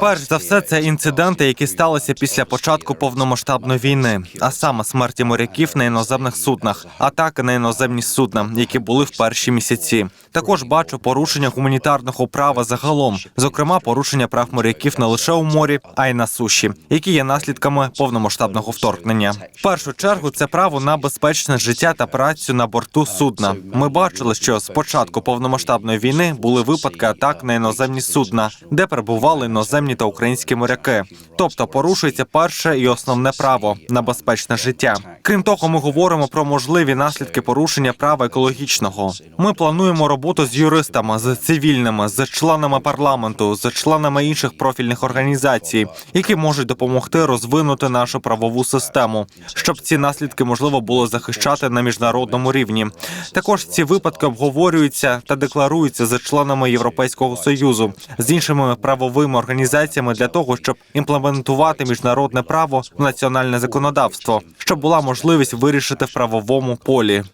Перш за все, це інциденти, які сталися після початку повномасштабної війни, а саме смерті моряків на іноземних суднах, атаки на іноземні судна, які були в перші місяці. Також бачу порушення гуманітарного права загалом, зокрема порушення прав моряків не лише у морі, а й на суші, які є наслідками повномасштабного вторгнення. В першу чергу це право на безпечне життя та працю на борту судна. Ми бачили, що з початку повномасштабної війни були випадки атак на іноземні судна, де перебували іноземні та українські моряки. Тобто порушується перше і основне право на безпечне життя. Крім того, ми говоримо про можливі наслідки порушення права екологічного. Ми плануємо роботу з юристами, з цивільними, з членами парламенту, з членами інших профільних організацій, які можуть допомогти розвинути нашу правову систему, щоб ці наслідки можливо було захищати на міжнародному рівні. Також ці випадки обговорюються та декларуються з членами Європейського союзу з іншими правовими організаціями для того, щоб імплементувати міжнародне право в національне законодавство, щоб була можливість вирішити в правовому полі.